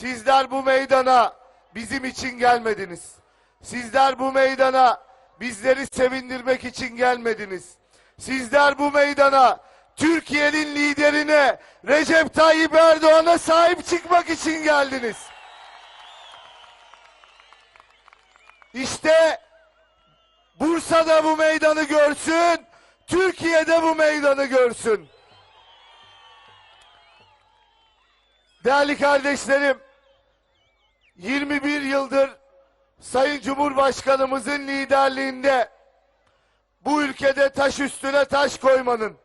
Sizler bu meydana bizim için gelmediniz. Sizler bu meydana bizleri sevindirmek için gelmediniz. Sizler bu meydana Türkiye'nin liderine Recep Tayyip Erdoğan'a sahip çıkmak için geldiniz. İşte Bursa'da bu meydanı görsün, Türkiye'de bu meydanı görsün. Değerli kardeşlerim, 21 yıldır Sayın Cumhurbaşkanımızın liderliğinde bu ülkede taş üstüne taş koymanın,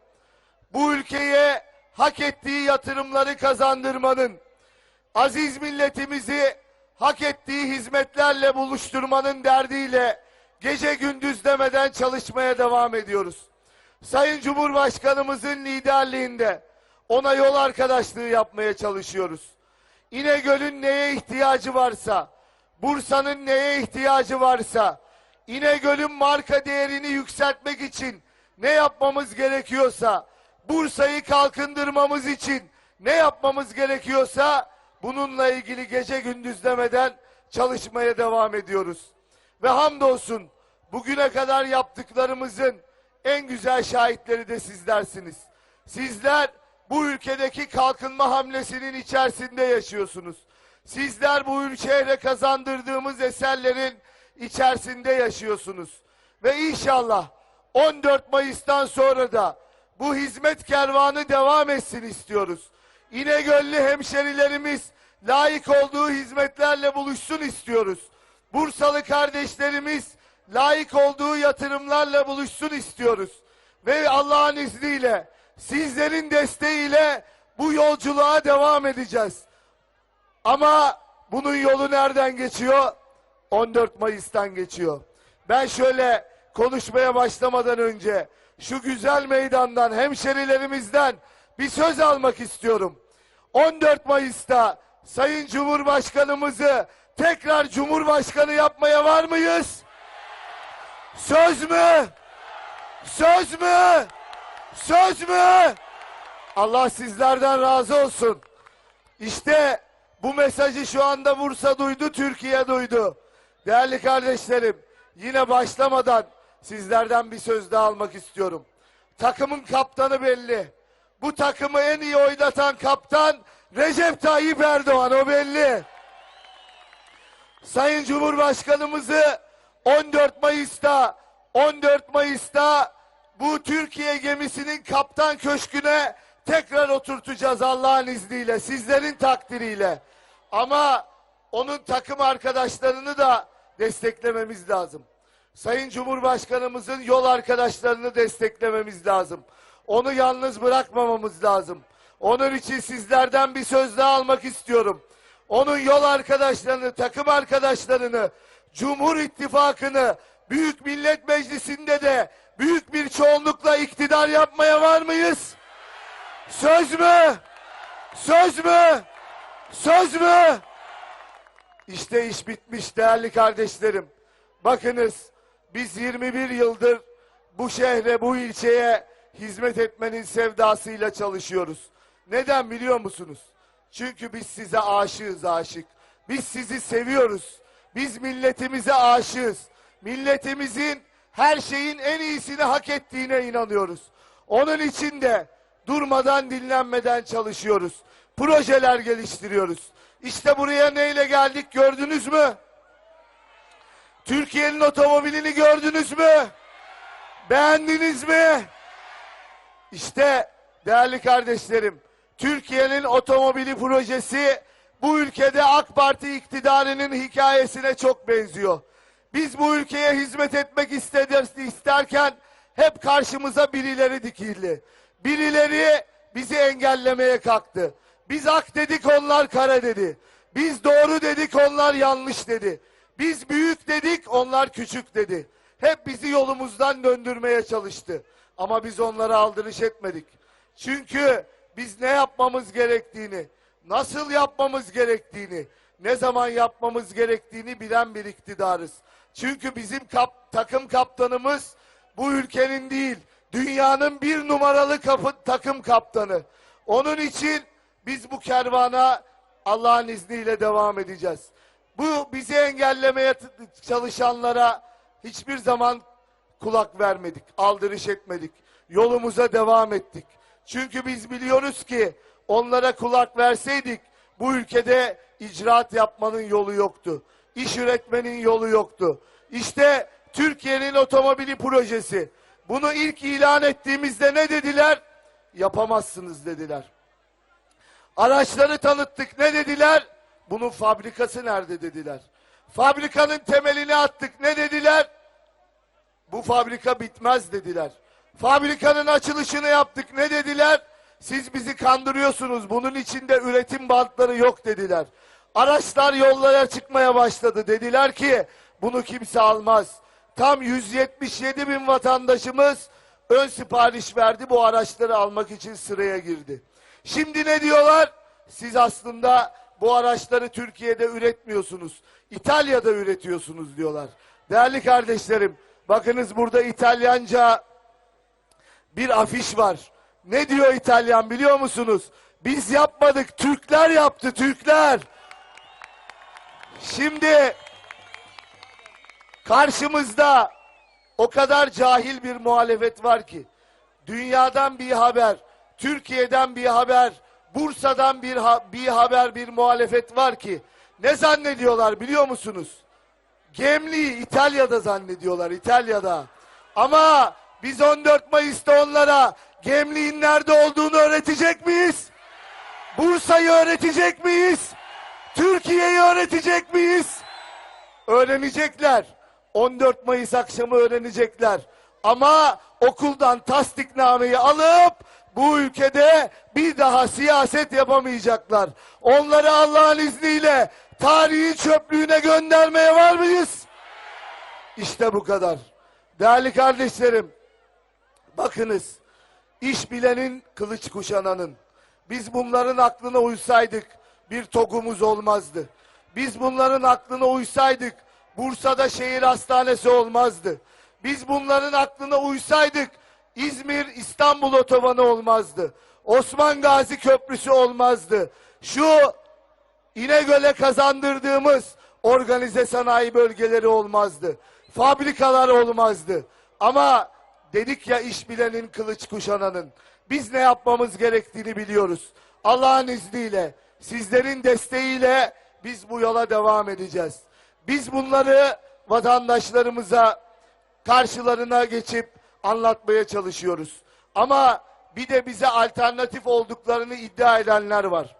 bu ülkeye hak ettiği yatırımları kazandırmanın, aziz milletimizi hak ettiği hizmetlerle buluşturmanın derdiyle gece gündüz demeden çalışmaya devam ediyoruz. Sayın Cumhurbaşkanımızın liderliğinde ona yol arkadaşlığı yapmaya çalışıyoruz. İnegöl'ün neye ihtiyacı varsa, Bursa'nın neye ihtiyacı varsa, İnegöl'ün marka değerini yükseltmek için ne yapmamız gerekiyorsa, Bursa'yı kalkındırmamız için ne yapmamız gerekiyorsa bununla ilgili gece gündüz demeden çalışmaya devam ediyoruz. Ve hamdolsun bugüne kadar yaptıklarımızın en güzel şahitleri de sizlersiniz. Sizler bu ülkedeki kalkınma hamlesinin içerisinde yaşıyorsunuz. Sizler bu ülkeye kazandırdığımız eserlerin içerisinde yaşıyorsunuz. Ve inşallah 14 Mayıs'tan sonra da bu hizmet kervanı devam etsin istiyoruz. İnegöllü hemşerilerimiz layık olduğu hizmetlerle buluşsun istiyoruz. Bursalı kardeşlerimiz layık olduğu yatırımlarla buluşsun istiyoruz. Ve Allah'ın izniyle sizlerin desteğiyle bu yolculuğa devam edeceğiz. Ama bunun yolu nereden geçiyor? 14 Mayıs'tan geçiyor. Ben şöyle konuşmaya başlamadan önce şu güzel meydandan hemşerilerimizden bir söz almak istiyorum. 14 Mayıs'ta Sayın Cumhurbaşkanımızı tekrar Cumhurbaşkanı yapmaya var mıyız? Söz mü? Söz mü? Söz mü? Allah sizlerden razı olsun. İşte bu mesajı şu anda Bursa duydu, Türkiye duydu. Değerli kardeşlerim, yine başlamadan sizlerden bir söz daha almak istiyorum. Takımın kaptanı belli. Bu takımı en iyi oynatan kaptan Recep Tayyip Erdoğan o belli. Sayın Cumhurbaşkanımızı 14 Mayıs'ta 14 Mayıs'ta bu Türkiye gemisinin kaptan köşküne tekrar oturtacağız Allah'ın izniyle, sizlerin takdiriyle. Ama onun takım arkadaşlarını da desteklememiz lazım. Sayın Cumhurbaşkanımızın yol arkadaşlarını desteklememiz lazım. Onu yalnız bırakmamamız lazım. Onun için sizlerden bir söz daha almak istiyorum. Onun yol arkadaşlarını, takım arkadaşlarını, Cumhur İttifakı'nı Büyük Millet Meclisi'nde de büyük bir çoğunlukla iktidar yapmaya var mıyız? Söz mü? Söz mü? Söz mü? İşte iş bitmiş değerli kardeşlerim. Bakınız biz 21 yıldır bu şehre, bu ilçeye hizmet etmenin sevdasıyla çalışıyoruz. Neden biliyor musunuz? Çünkü biz size aşığız aşık. Biz sizi seviyoruz. Biz milletimize aşığız. Milletimizin her şeyin en iyisini hak ettiğine inanıyoruz. Onun için de durmadan dinlenmeden çalışıyoruz. Projeler geliştiriyoruz. İşte buraya neyle geldik gördünüz mü? Türkiye'nin otomobilini gördünüz mü? Beğendiniz mi? İşte değerli kardeşlerim, Türkiye'nin otomobili projesi bu ülkede AK Parti iktidarının hikayesine çok benziyor. Biz bu ülkeye hizmet etmek istedir, isterken hep karşımıza birileri dikildi. Birileri bizi engellemeye kalktı. Biz ak dedik onlar kara dedi. Biz doğru dedik onlar yanlış dedi. Biz büyük dedik onlar küçük dedi. Hep bizi yolumuzdan döndürmeye çalıştı. Ama biz onlara aldırış etmedik. Çünkü biz ne yapmamız gerektiğini, nasıl yapmamız gerektiğini, ne zaman yapmamız gerektiğini bilen bir iktidarız. Çünkü bizim kap, takım kaptanımız bu ülkenin değil, dünyanın bir numaralı kapı, takım kaptanı. Onun için biz bu kervana Allah'ın izniyle devam edeceğiz. Bu bizi engellemeye çalışanlara hiçbir zaman kulak vermedik, aldırış etmedik. Yolumuza devam ettik. Çünkü biz biliyoruz ki onlara kulak verseydik bu ülkede icraat yapmanın yolu yoktu. İş üretmenin yolu yoktu. İşte Türkiye'nin otomobili projesi. Bunu ilk ilan ettiğimizde ne dediler? Yapamazsınız dediler. Araçları tanıttık ne dediler? Bunun fabrikası nerede dediler. Fabrikanın temelini attık ne dediler? Bu fabrika bitmez dediler. Fabrikanın açılışını yaptık ne dediler? Siz bizi kandırıyorsunuz. Bunun içinde üretim bantları yok dediler. Araçlar yollara çıkmaya başladı. Dediler ki bunu kimse almaz. Tam 177 bin vatandaşımız ön sipariş verdi. Bu araçları almak için sıraya girdi. Şimdi ne diyorlar? Siz aslında bu araçları Türkiye'de üretmiyorsunuz. İtalya'da üretiyorsunuz diyorlar. Değerli kardeşlerim, bakınız burada İtalyanca bir afiş var. Ne diyor İtalyan biliyor musunuz? Biz yapmadık, Türkler yaptı, Türkler. Şimdi karşımızda o kadar cahil bir muhalefet var ki dünyadan bir haber, Türkiye'den bir haber, Bursa'dan bir ha- bir haber, bir muhalefet var ki ne zannediyorlar biliyor musunuz? Gemli'yi İtalya'da zannediyorlar, İtalya'da. Ama biz 14 Mayıs'ta onlara Gemli'nin nerede olduğunu öğretecek miyiz? Bursa'yı öğretecek miyiz? Türkiye'yi öğretecek miyiz? Öğrenecekler. 14 Mayıs akşamı öğrenecekler. Ama okuldan tasdiknameyi alıp bu ülkede bir daha siyaset yapamayacaklar. Onları Allah'ın izniyle tarihin çöplüğüne göndermeye var mıyız? İşte bu kadar. Değerli kardeşlerim, bakınız, iş bilenin kılıç kuşananın. Biz bunların aklına uysaydık bir togumuz olmazdı. Biz bunların aklına uysaydık Bursa'da şehir hastanesi olmazdı. Biz bunların aklına uysaydık İzmir İstanbul otobanı olmazdı. Osman Gazi Köprüsü olmazdı. Şu İnegöl'e kazandırdığımız organize sanayi bölgeleri olmazdı. Fabrikalar olmazdı. Ama dedik ya iş bilenin kılıç kuşananın. Biz ne yapmamız gerektiğini biliyoruz. Allah'ın izniyle, sizlerin desteğiyle biz bu yola devam edeceğiz. Biz bunları vatandaşlarımıza karşılarına geçip anlatmaya çalışıyoruz. Ama bir de bize alternatif olduklarını iddia edenler var.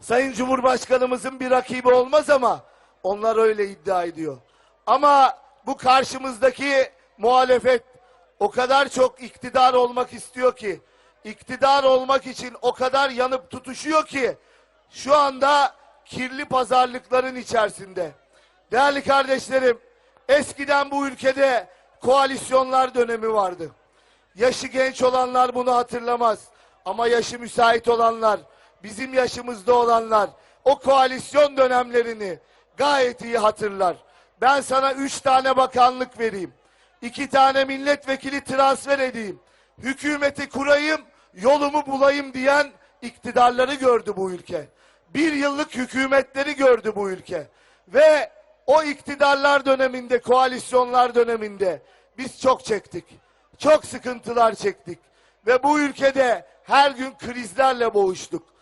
Sayın Cumhurbaşkanımızın bir rakibi olmaz ama onlar öyle iddia ediyor. Ama bu karşımızdaki muhalefet o kadar çok iktidar olmak istiyor ki, iktidar olmak için o kadar yanıp tutuşuyor ki şu anda kirli pazarlıkların içerisinde. Değerli kardeşlerim, eskiden bu ülkede koalisyonlar dönemi vardı. Yaşı genç olanlar bunu hatırlamaz. Ama yaşı müsait olanlar, bizim yaşımızda olanlar o koalisyon dönemlerini gayet iyi hatırlar. Ben sana üç tane bakanlık vereyim. İki tane milletvekili transfer edeyim. Hükümeti kurayım, yolumu bulayım diyen iktidarları gördü bu ülke. Bir yıllık hükümetleri gördü bu ülke. Ve o iktidarlar döneminde, koalisyonlar döneminde biz çok çektik. Çok sıkıntılar çektik. Ve bu ülkede her gün krizlerle boğuştuk.